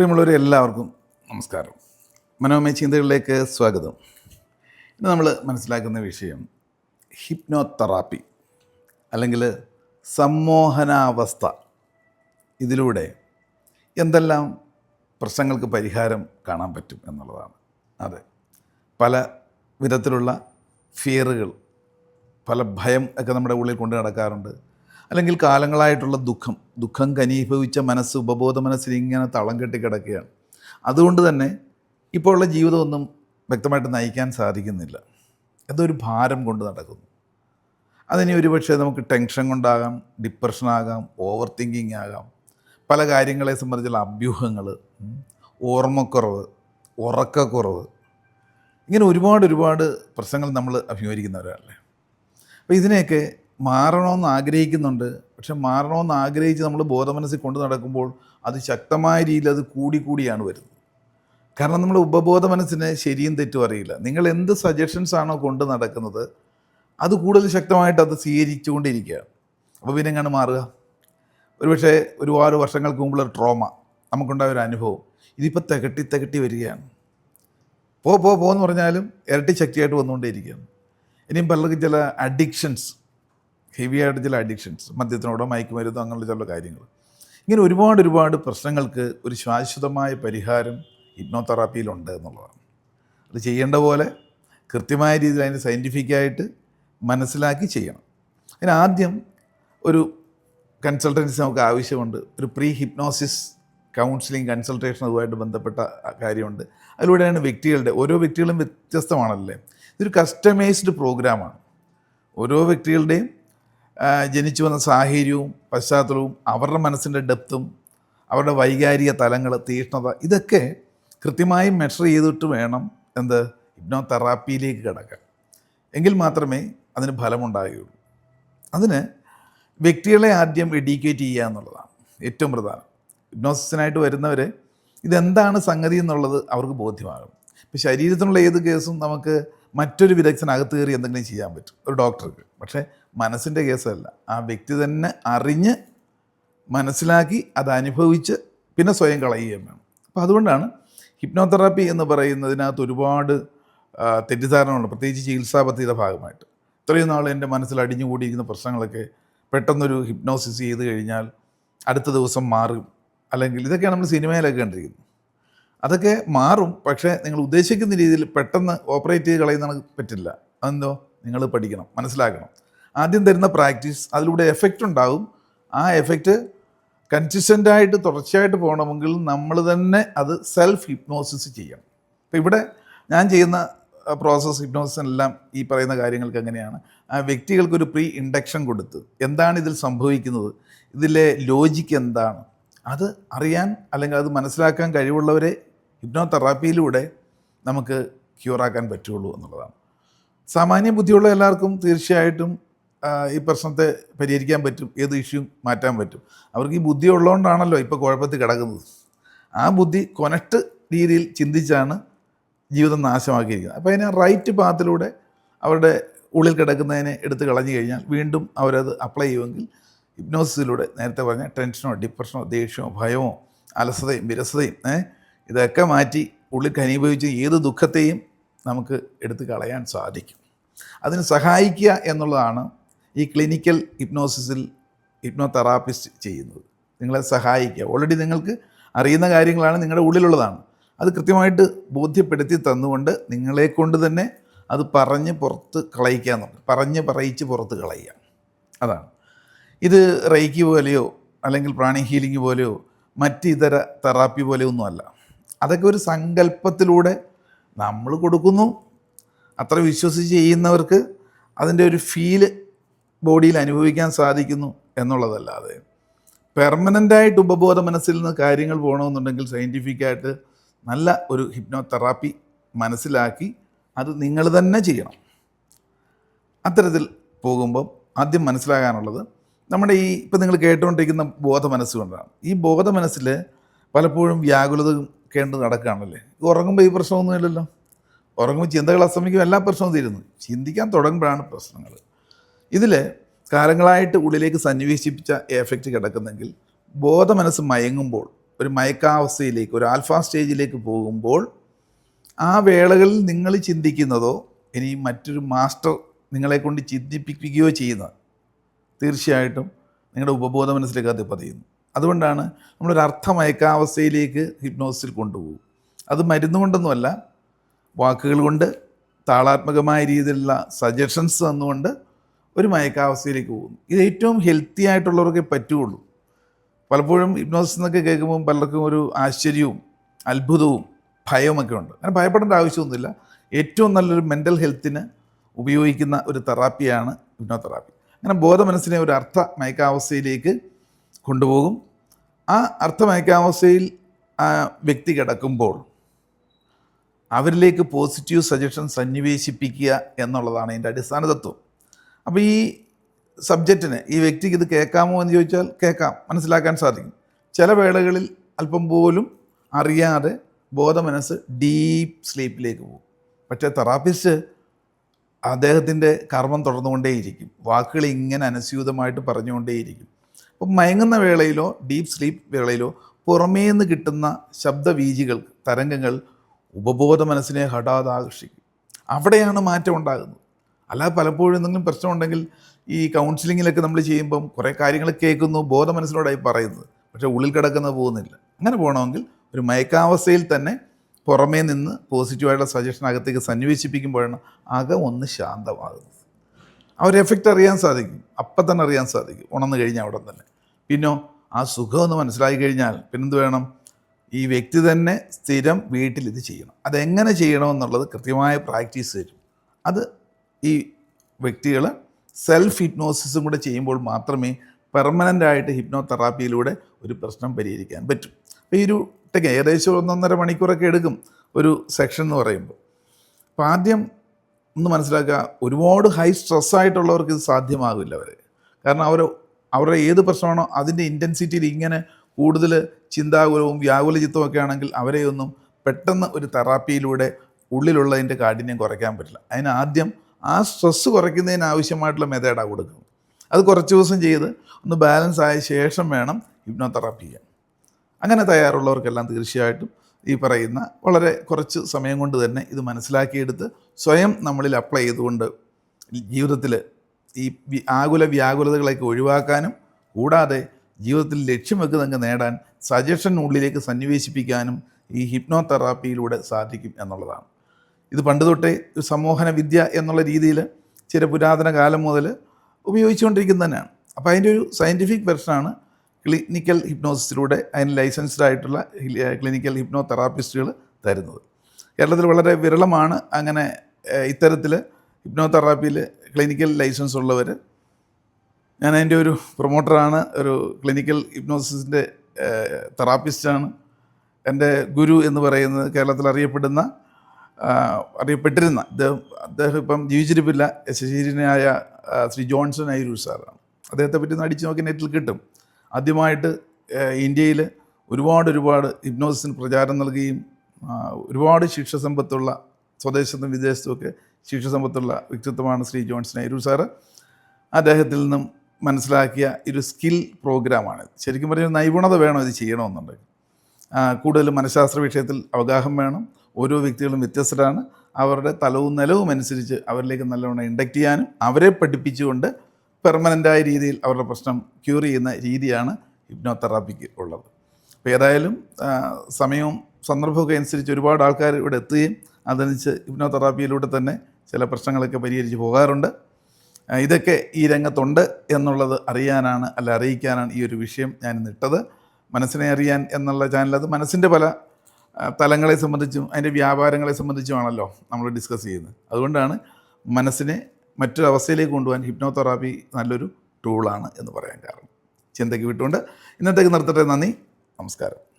പ്രിയമുള്ളവരെ എല്ലാവർക്കും നമസ്കാരം. മനോമയ ചിന്തകളിലേക്ക് സ്വാഗതം. ഇന്ന് നമ്മൾ മനസ്സിലാക്കുന്ന വിഷയം ഹിപ്നോതെറാപ്പി അല്ലെങ്കിൽ സമ്മോഹനാവസ്ഥ. ഇതിലൂടെ എന്തെല്ലാം പ്രശ്നങ്ങൾക്ക് പരിഹാരം കാണാൻ പറ്റും എന്നുള്ളതാണ്. അതെ പല വിധത്തിലുള്ള ഫിയറുകൾ പല ഭയം ഒക്കെ നമ്മുടെ ഉള്ളിൽ കൊണ്ട് നടക്കാറുണ്ട്. അല്ലെങ്കിൽ കാലങ്ങളായിട്ടുള്ള ദുഃഖം. ദുഃഖം കനീഭവിച്ച മനസ്സ് ഉപബോധ മനസ്സിൽ ഇങ്ങനെ തളം കെട്ടി കിടക്കുകയാണ്. അതുകൊണ്ട് തന്നെ ഇപ്പോൾ ഉള്ള ജീവിതമൊന്നും വ്യക്തമായിട്ട് നയിക്കാൻ സാധിക്കുന്നില്ല. അതൊരു ഭാരം കൊണ്ട് നടക്കുന്നു. അതിനി ഒരുപക്ഷെ നമുക്ക് ടെൻഷൻ കൊണ്ടാകാം ഡിപ്രഷനാകാം ഓവർ തിങ്കിങ് ആകാം. പല കാര്യങ്ങളെ സംബന്ധിച്ചുള്ള അഭ്യൂഹങ്ങൾ ഓർമ്മക്കുറവ് ഉറക്കക്കുറവ്. ഇങ്ങനെ ഒരുപാട് ഒരുപാട് പ്രശ്നങ്ങൾ നമ്മൾ അഭിമുഖീകരിക്കുന്നവരല്ലേ അപ്പോൾ ഇതിനെയൊക്കെ മാറണമെന്ന് ആഗ്രഹിക്കുന്നുണ്ട്. പക്ഷെ മാറണമെന്ന് ആഗ്രഹിച്ച് നമ്മൾ ബോധമനസ്സിൽ കൊണ്ടു നടക്കുമ്പോൾ അത് ശക്തമായ രീതിയിൽ അത് കൂടിക്കൂടിയാണ് വരുന്നത്. കാരണം നമ്മൾ ഉപബോധ മനസ്സിന് ശരിയും തെറ്റും അറിയില്ല. നിങ്ങൾ എന്ത് സജഷൻസ് ആണോ കൊണ്ട് നടക്കുന്നത് അത് കൂടുതൽ ശക്തമായിട്ട് അത് സ്വീകരിച്ചുകൊണ്ടിരിക്കുകയാണ്. അപ്പോൾ പിന്നെ എങ്ങനെ മാറുക? ഒരുപക്ഷെ ഒരുപാട് വർഷങ്ങൾക്ക് മുമ്പുള്ള ട്രോമ നമുക്കുണ്ടായ ഒരു അനുഭവം. ഇതിപ്പോൾ തികട്ടി തികട്ടി വരികയാണ്. പോ പോ പോന്ന് പറഞ്ഞാലും ഇരട്ടി ശക്തിയായിട്ട് വന്നുകൊണ്ടേയിരിക്കുകയാണ്. ഇനിയും പലർക്കും ചില അഡിക്ഷൻസ് ഹെവി ആയിട്ട് ചില അഡിക്ഷൻസ് മദ്യത്തിനോടോ മയക്കുമരുന്നോ അങ്ങനെയുള്ള ചില കാര്യങ്ങൾ. ഇങ്ങനെ ഒരുപാട് ഒരുപാട് പ്രശ്നങ്ങൾക്ക് ഒരു ശാശ്വതമായ പരിഹാരം ഹിപ്നോതെറാപ്പിയിലുണ്ട് എന്നുള്ളതാണ്. അത് ചെയ്യേണ്ട പോലെ കൃത്യമായ രീതിയിൽ അതിന് സയന്റിഫിക്കായിട്ട് മനസ്സിലാക്കി ചെയ്യണം. അതിന് ആദ്യം ഒരു കൺസൾട്ടൻസി നമുക്ക് ആവശ്യമുണ്ട്. ഒരു പ്രീ ഹിപ്നോസിസ് കൗൺസിലിംഗ് കൺസൾട്ടേഷൻ അതുമായിട്ട് ബന്ധപ്പെട്ട കാര്യമുണ്ട്. അതിലൂടെയാണ് വ്യക്തികളുടെ ഓരോ വ്യക്തികളും വ്യത്യസ്തമാണല്ലേ? ഇതൊരു കസ്റ്റമൈസ്ഡ് പ്രോഗ്രാമാണ് ഓരോ വ്യക്തികളുടെയും ജനിച്ചു വന്ന സാഹചര്യവും പശ്ചാത്തലവും അവരുടെ മനസ്സിന്റെ ഡെപ്തും അവരുടെ വൈകാരിക തലങ്ങൾ തീഷ്ണത ഇതൊക്കെ കൃത്യമായി മെഷർ ചെയ്തിട്ട് വേണം എന്ത്? ഹിപ്നോ തെറാപ്പിയിലേക്ക് കിടക്കാൻ. എങ്കിൽ മാത്രമേ അതിന് ഫലമുണ്ടാകുകയുള്ളൂ അതിന് വ്യക്തികളെ ആദ്യം എഡ്യൂക്കേറ്റ് ചെയ്യുക എന്നുള്ളതാണ് ഏറ്റവും പ്രധാനം. ഹിപ്നോസിസിനായിട്ട് വരുന്നവർ ഇതെന്താണ് സംഗതി എന്നുള്ളത് അവർക്ക് ബോധ്യമാകും ഇപ്പോൾ ശരീരത്തിനുള്ള ഏത് കേസും നമുക്ക് മറ്റൊരു വിദഗ്ധനകത്ത് കയറി എന്തെങ്കിലും ചെയ്യാൻ പറ്റും. ഒരു ഡോക്ടർക്ക്. പക്ഷേ മനസ്സിന്റെ കേസല്ല. ആ വ്യക്തി തന്നെ അറിഞ്ഞ് മനസ്സിലാക്കി അത് അനുഭവിച്ച് പിന്നെ സ്വയം കളയുകയും വേണം. അപ്പോൾ അതുകൊണ്ടാണ് ഹിപ്നോതെറാപ്പി എന്ന് പറയുന്നതിനകത്ത് ഒരുപാട് തെറ്റിദ്ധാരണകളുണ്ട്. പ്രത്യേകിച്ച് ചികിത്സാ പദ്ധതിയുടെ ഭാഗമായിട്ട്. ഇത്രയും നാൾ എന്റെ മനസ്സിൽ അടിഞ്ഞുകൂടിയിരിക്കുന്ന പ്രശ്നങ്ങളൊക്കെ പെട്ടെന്നൊരു ഹിപ്നോസിസ് ചെയ്ത് കഴിഞ്ഞാൽ അടുത്ത ദിവസം മാറും. അല്ലെങ്കിൽ ഇതൊക്കെയാണ് നമ്മൾ സിനിമയിലൊക്കെ കണ്ടിരിക്കുന്നത്. അതൊക്കെ മാറും. പക്ഷേ നിങ്ങൾ ഉദ്ദേശിക്കുന്ന രീതിയിൽ പെട്ടെന്ന് ഓപ്പറേറ്റ് ചെയ്ത് കളയുന്ന പറ്റില്ല. അതെന്തോ? നിങ്ങൾ പഠിക്കണം മനസ്സിലാക്കണം. ആദ്യം തരുന്ന പ്രാക്ടീസ് അതിലൂടെ എഫക്റ്റ് ഉണ്ടാവും ആ എഫക്റ്റ് കൺസിസ്റ്റന്റായിട്ട് തുടർച്ചയായിട്ട് പോകണമെങ്കിൽ നമ്മൾ തന്നെ അത് സെൽഫ് ഹിപ്നോസിസ് ചെയ്യണം. അപ്പോൾ ഇവിടെ ഞാൻ ചെയ്യുന്ന പ്രോസസ്സ് ഹിപ്നോസിസ് എല്ലാം ഈ പറയുന്ന കാര്യങ്ങൾക്ക് എങ്ങനെയാണ്? ആ വ്യക്തികൾക്കൊരു പ്രീ ഇൻഡക്ഷൻ കൊടുത്ത് എന്താണ് ഇതിൽ സംഭവിക്കുന്നത്? ഇതിലെ ലോജിക്ക് എന്താണ്? അത് അറിയാൻ അല്ലെങ്കിൽ അത് മനസ്സിലാക്കാൻ കഴിവുള്ളവരെ ഹിപ്നോ തെറാപ്പിയിലൂടെ നമുക്ക് ക്യൂറാക്കാൻ പറ്റുള്ളൂ എന്നുള്ളതാണ്. സാമാന്യ ബുദ്ധിയുള്ള എല്ലാവർക്കും തീർച്ചയായിട്ടും ഈ പ്രശ്നത്തെ പരിഹരിക്കാൻ പറ്റും ഏത് ഇഷ്യൂ മാറ്റാൻ പറ്റും. അവർക്ക് ഈ ബുദ്ധി ഉള്ളതുകൊണ്ടാണല്ലോ ഇപ്പോൾ കുഴപ്പത്തിൽ കിടക്കുന്നത്. ആ ബുദ്ധി കൊനക്ട് രീതിയിൽ ചിന്തിച്ചാണ് ജീവിതം നാശമാക്കിയിരിക്കുന്നത്. അപ്പോൾ അതിനെ റൈറ്റ് പാത്തിലൂടെ അവരുടെ ഉള്ളിൽ കിടക്കുന്നതിനെ എടുത്ത് കളഞ്ഞു കഴിഞ്ഞാൽ വീണ്ടും അവരത് അപ്ലൈ ചെയ്യുമെങ്കിൽ ഹിപ്നോസിസിലൂടെ നേരത്തെ പറഞ്ഞ ടെൻഷനോ ഡിപ്രഷനോ ദേഷ്യമോ ഭയമോ അലസതയും വിരസതയും ഏ, ഇതൊക്കെ മാറ്റി ഉള്ളിൽ ഘനീഭവിച്ച് ഏത് ദുഃഖത്തെയും നമുക്ക് എടുത്തു കളയാൻ സാധിക്കും. അതിന് സഹായിക്കുക എന്നുള്ളതാണ് ഈ ക്ലിനിക്കൽ ഹിപ്നോസിസിൽ ഹിപ്നോ തെറാപ്പിസ്റ്റ് ചെയ്യുന്നത്. നിങ്ങളെ സഹായിക്കുക. ഓൾറെഡി നിങ്ങൾക്ക് അറിയുന്ന കാര്യങ്ങളാണ് നിങ്ങളുടെ ഉള്ളിലുള്ളതാണ്. അത് കൃത്യമായിട്ട് ബോധ്യപ്പെടുത്തി തന്നുകൊണ്ട് നിങ്ങളെ കൊണ്ട് തന്നെ അത് പറഞ്ഞ് പുറത്ത് കളയിക്കുക എന്നുള്ളത്. പറഞ്ഞ് പറയിച്ച് പുറത്ത് കളയുക. അതാണ്. ഇത് റൈക്കി പോലെയോ അല്ലെങ്കിൽ പ്രാണി ഹീലിംഗ് പോലെയോ മറ്റ് ഇതര തെറാപ്പി പോലെയൊന്നും അല്ല അതൊക്കെ ഒരു സങ്കല്പത്തിലൂടെ നമ്മൾ കൊടുക്കുന്നു. അത്ര വിശ്വസിച്ച് ചെയ്യുന്നവർക്ക് അതിന്റെ ഒരു ഫീൽ ബോഡിയിൽ അനുഭവിക്കാൻ സാധിക്കുന്നു എന്നുള്ളതല്ലാതെ. പെർമനന്റായിട്ട് ഉപബോധ മനസ്സിൽ നിന്ന് കാര്യങ്ങൾ പോകണമെന്നുണ്ടെങ്കിൽ സയന്റിഫിക്കായിട്ട് നല്ല ഒരു ഹിപ്നോതെറാപ്പി മനസ്സിലാക്കി അത് നിങ്ങൾ തന്നെ ചെയ്യണം. അത്തരത്തിൽ പോകുമ്പം ആദ്യം മനസ്സിലാകാനുള്ളത് നമ്മുടെ ഈ ഇപ്പം നിങ്ങൾ കേട്ടുകൊണ്ടിരിക്കുന്ന ബോധ മനസ്സുകൊണ്ടാണ് ഈ ബോധ മനസ്സിൽ പലപ്പോഴും വ്യാകുലത കേണ്ട് നടക്കുകയാണല്ലേ? ഇത് ഉറങ്ങുമ്പോൾ ഈ പ്രശ്നമൊന്നുമില്ലല്ലോ ഉറങ്ങുമ്പോൾ ചിന്തകൾ അസ്തമിക്കും എല്ലാ പ്രശ്നവും തീരുന്നു. ചിന്തിക്കാൻ തുടങ്ങുമ്പോഴാണ് പ്രശ്നങ്ങൾ. ഇതിൽ കാലങ്ങളായിട്ട് ഉള്ളിലേക്ക് സന്നിവേശിപ്പിച്ച എഫക്റ്റ് കിടക്കുന്നെങ്കിൽ ബോധമനസ്സ് മയങ്ങുമ്പോൾ ഒരു മയക്കാവസ്ഥയിലേക്ക് ഒരു ആൽഫ സ്റ്റേജിലേക്ക് പോകുമ്പോൾ ആ വേളകളിൽ നിങ്ങൾ ചിന്തിക്കുന്നതോ ഇനി മറ്റൊരു മാസ്റ്റർ നിങ്ങളെ കൊണ്ട് ചിന്തിപ്പിക്കുകയോ ചെയ്യുന്ന തീർച്ചയായിട്ടും നിങ്ങളുടെ ഉപബോധ മനസ്സിലേക്ക് അത് പതിയുന്നു. അതുകൊണ്ടാണ് നമ്മളൊരു അർത്ഥമയക്കാവസ്ഥയിലേക്ക് ഹിപ്നോസിൽ കൊണ്ടുപോകും. അത് മരുന്ന് കൊണ്ടൊന്നുമല്ല വാക്കുകൾ കൊണ്ട് താളാത്മകമായ രീതിയിലുള്ള സജഷൻസ് തന്നുകൊണ്ട് ഒരു മയക്കാവസ്ഥയിലേക്ക് പോകുന്നു. ഇത് ഏറ്റവും ഹെൽത്തി ആയിട്ടുള്ളവർക്കേ പറ്റുകയുള്ളൂ. പലപ്പോഴും ഹിപ്നോസിസ് എന്നൊക്കെ കേൾക്കുമ്പോൾ പലർക്കും ഒരു ആശ്ചര്യവും അത്ഭുതവും ഭയവുമൊക്കെ ഉണ്ട്. അങ്ങനെ ഭയപ്പെടേണ്ട ആവശ്യമൊന്നുമില്ല. ഏറ്റവും നല്ലൊരു മെന്റൽ ഹെൽത്തിന് ഉപയോഗിക്കുന്ന ഒരു തെറാപ്പിയാണ് ഹിപ്നോതെറാപ്പി അങ്ങനെ ബോധമനസ്സിനെ ഒരു അർത്ഥ മയക്കാവസ്ഥയിലേക്ക് കൊണ്ടുപോകും. ആ അർത്ഥമയക്കാവസ്ഥയിൽ ആ വ്യക്തി കിടക്കുമ്പോൾ അവരിലേക്ക് പോസിറ്റീവ് സജഷൻ സന്നിവേശിപ്പിക്കുക എന്നുള്ളതാണ് ഇതിന്റെ അടിസ്ഥാന തത്വം. അപ്പോൾ ഈ സബ്ജക്റ്റിന് ഈ വ്യക്തിക്ക് ഇത് കേൾക്കാമോ എന്ന് ചോദിച്ചാൽ കേൾക്കാം മനസ്സിലാക്കാൻ സാധിക്കും. ചില വേളകളിൽ അല്പം പോലും അറിയാതെ ബോധമനസ്സ് ഡീപ്പ് സ്ലീപ്പിലേക്ക് പോകും. പക്ഷേ തെറാപ്പിസ്റ്റ് അദ്ദേഹത്തിന്റെ കർമ്മം തുടർന്നുകൊണ്ടേയിരിക്കും. വാക്കുകൾ ഇങ്ങനെ അനുസ്യൂതമായിട്ട് പറഞ്ഞുകൊണ്ടേയിരിക്കും. അപ്പം മയങ്ങുന്ന വേളയിലോ ഡീപ്പ് സ്ലീപ്പ് വേളയിലോ പുറമേ നിന്ന് കിട്ടുന്ന ശബ്ദവീജികൾ തരംഗങ്ങൾ ഉപബോധ മനസ്സിനെ ഹഠാത് ആകർഷിക്കും. അവിടെയാണ് മാറ്റം ഉണ്ടാകുന്നത്. അല്ലാതെ പലപ്പോഴും എന്തെങ്കിലും പ്രശ്നമുണ്ടെങ്കിൽ ഈ കൗൺസിലിങ്ങിലൊക്കെ നമ്മൾ ചെയ്യുമ്പം കുറേ കാര്യങ്ങൾ കേൾക്കുന്നു ബോധ മനസ്സിനോടായി പറയുന്നത്. പക്ഷേ ഉള്ളിൽ കിടക്കുന്നത് പോകുന്നില്ല. അങ്ങനെ പോകണമെങ്കിൽ ഒരു മയക്കാവസ്ഥയിൽ തന്നെ പുറമേ നിന്ന് പോസിറ്റീവായിട്ടുള്ള സജഷൻ അകത്തേക്ക് സന്നിവേശിപ്പിക്കുമ്പോഴാണ് അകം ഒന്ന് ശാന്തമാകുന്നത്. ആ ഒരു എഫക്റ്റ് അറിയാൻ സാധിക്കും. അപ്പം തന്നെ അറിയാൻ സാധിക്കും. ഉണർന്നു കഴിഞ്ഞാൽ അവിടെ തന്നെ. പിന്നോ ആ സുഖം ഒന്ന് മനസ്സിലാക്കി കഴിഞ്ഞാൽ പിന്നെന്ത് വേണം ഈ വ്യക്തി തന്നെ സ്ഥിരം വീട്ടിൽ ഇത് ചെയ്യണം. അതെങ്ങനെ ചെയ്യണമെന്നുള്ളത് കൃത്യമായ പ്രാക്ടീസ് തരും. അത് ഈ വ്യക്തികൾ സെൽഫ് ഹിപ്നോസിസും കൂടെ ചെയ്യുമ്പോൾ മാത്രമേ പെർമനന്റ് ആയിട്ട് ഹിപ്നോ തെറാപ്പിയിലൂടെ ഒരു പ്രശ്നം പരിഹരിക്കാൻ പറ്റും. അപ്പോൾ ഈ ഒരു ടെക് ഏകദേശം ഒന്നൊന്നര മണിക്കൂറൊക്കെ എടുക്കും ഒരു സെക്ഷൻ എന്ന് പറയുമ്പോൾ. അപ്പോൾ ആദ്യം ഒന്ന് മനസ്സിലാക്കുക ഒരുപാട് ഹൈ സ്ട്രെസ് ആയിട്ടുള്ളവർക്ക് ഇത് സാധ്യമാകില്ല അവർ കാരണം അവർ അവരുടെ ഏത് പ്രശ്നമാണോ അതിന്റെ ഇന്റൻസിറ്റിയിൽ ഇങ്ങനെ കൂടുതൽ ചിന്താകുലവും വ്യാകുല ചിത്തവും ഒക്കെ ആണെങ്കിൽ അവരെയൊന്നും പെട്ടെന്ന് ഒരു തെറാപ്പിയിലൂടെ ഉള്ളിലുള്ളതിന്റെ കാഠിന്യം കുറയ്ക്കാൻ പറ്റില്ല. അതിന് ആദ്യം ആ സ്ട്രെസ്സ് കുറയ്ക്കുന്നതിന് ആവശ്യമായിട്ടുള്ള മെത്തേഡാണ് കൊടുക്കുന്നത് അത് കുറച്ച് ദിവസം ചെയ്ത് ഒന്ന് ബാലൻസ് ആയ ശേഷം വേണം ഹിപ്നോതെറാപ്പി ചെയ്യാൻ. അങ്ങനെ തയ്യാറുള്ളവർക്കെല്ലാം തീർച്ചയായിട്ടും ഈ പറയുന്ന വളരെ കുറച്ച് സമയം കൊണ്ട് തന്നെ ഇത് മനസ്സിലാക്കിയെടുത്ത് സ്വയം നമ്മളിൽ അപ്ലൈ ചെയ്തുകൊണ്ട് ജീവിതത്തിൽ ഈ ആകുല വ്യാകുലതകളൊക്കെ ഒഴിവാക്കാനും കൂടാതെ ജീവിതത്തിൽ ലക്ഷ്യം വെക്കുന്നങ്ങ് നേടാൻ സജഷൻ ഉള്ളിലേക്ക് സന്നിവേശിപ്പിക്കാനും ഈ ഹിപ്നോ തെറാപ്പിയിലൂടെ സാധിക്കും എന്നുള്ളതാണ്. ഇത് പണ്ട് തൊട്ടേ സമൂഹന വിദ്യ എന്നുള്ള രീതിയിൽ ചില പുരാതന കാലം മുതൽ ഉപയോഗിച്ചുകൊണ്ടിരിക്കുന്നത് തന്നെയാണ്. അപ്പോൾ അതിന്റെ ഒരു സയന്റിഫിക് വെർഷനാണ് ക്ലിനിക്കൽ ഹിപ്നോസിസിലൂടെ അതിന് ലൈസൻസ്ഡ് ആയിട്ടുള്ള ക്ലിനിക്കൽ ഹിപ്നോ തെറാപ്പിസ്റ്റുകൾ തരുന്നത്. കേരളത്തിൽ വളരെ വിരളമാണ് അങ്ങനെ ഇത്തരത്തിൽ ഹിപ്നോ തെറാപ്പിയിൽ ക്ലിനിക്കൽ ലൈസൻസ് ഉള്ളവർ ഞാൻ അതിന്റെ ഒരു പ്രൊമോട്ടറാണ് ഒരു ക്ലിനിക്കൽ ഹിപ്നോസിസിന്റെ തെറാപ്പിസ്റ്റാണ് എന്റെ ഗുരു എന്ന് പറയുന്നത് കേരളത്തിൽ അറിയപ്പെടുന്ന അറിയപ്പെട്ടിരുന്ന അദ്ദേഹം അദ്ദേഹം ഇപ്പം ജീവിച്ചിരിപ്പില്ല. ശരീരനായ ശ്രീ ജോൺസൺ ഐരൂർ സാറാണ്. അദ്ദേഹത്തെ പറ്റി ഒന്ന് അടിച്ചു നോക്കി നെറ്റിൽ കിട്ടും. ആദ്യമായിട്ട് ഇന്ത്യയിൽ ഒരുപാട് ഒരുപാട് ഹിപ്നോസിന് പ്രചാരം നൽകുകയും ഒരുപാട് ശിക്ഷ സമ്പത്തുള്ള സ്വദേശത്തും വിദേശത്തുമൊക്കെ ശിക്ഷ സമ്പത്തുള്ള വ്യക്തിത്വമാണ് ശ്രീ ജോൺസ് നെഹ്റു സാറ്. അദ്ദേഹത്തിൽ നിന്നും മനസ്സിലാക്കിയ ഒരു സ്കിൽ പ്രോഗ്രാമാണ്. ശരിക്കും പറഞ്ഞാൽ നൈപുണത വേണം ഇത് ചെയ്യണമെന്നുണ്ടെങ്കിൽ. ആ, കൂടുതൽ മനഃശാസ്ത്ര വിഷയത്തിൽ അവഗാഹം വേണം. ഓരോ വ്യക്തികളും വ്യത്യസ്തരാണ്. അവരുടെ തലവും നിലവും അനുസരിച്ച് അവരിലേക്ക് നല്ലവണ്ണം ഇൻഡക്റ്റ് ചെയ്യാനും അവരെ പഠിപ്പിച്ചുകൊണ്ട് പെർമനന്റായ രീതിയിൽ അവരുടെ പ്രശ്നം ക്യൂർ ചെയ്യുന്ന രീതിയാണ് ഹിപ്നോ തെറാപ്പിക്ക് ഉള്ളത്. അപ്പോൾ ഏതായാലും സമയവും സന്ദർഭമൊക്കെ അനുസരിച്ച് ഒരുപാട് ആൾക്കാർ ഇവിടെ എത്തുകയും അതനുസരിച്ച് ഹിപ്നോതെറാപ്പിയിലൂടെ തന്നെ ചില പ്രശ്നങ്ങളൊക്കെ പരിഹരിച്ച് പോകാറുണ്ട്. ഇതൊക്കെ ഈ രംഗത്തുണ്ട് എന്നുള്ളത് അറിയാനാണ് അല്ല അറിയിക്കാനാണ് ഈ ഒരു വിഷയം ഞാൻ ഇന്നിട്ടത് മനസ്സിനെ അറിയാൻ എന്നുള്ള ചാനൽ അത് മനസ്സിന്റെ പല തലങ്ങളെ സംബന്ധിച്ചും അതിന്റെ വ്യാപാരങ്ങളെ സംബന്ധിച്ചുമാണല്ലോ നമ്മൾ ഡിസ്കസ് ചെയ്യുന്നത്. അതുകൊണ്ടാണ് മനസ്സിനെ മറ്റൊരവസ്ഥയിലേക്ക് കൊണ്ടുപോകാൻ ഹിപ്നോതെറാപ്പി നല്ലൊരു ടൂളാണ് എന്ന് പറയാൻ കാരണം. ചിന്തയ്ക്ക് വിട്ടുകൊണ്ട് ഇന്നത്തേക്ക് നിർത്തട്ടെ. നന്ദി. നമസ്കാരം.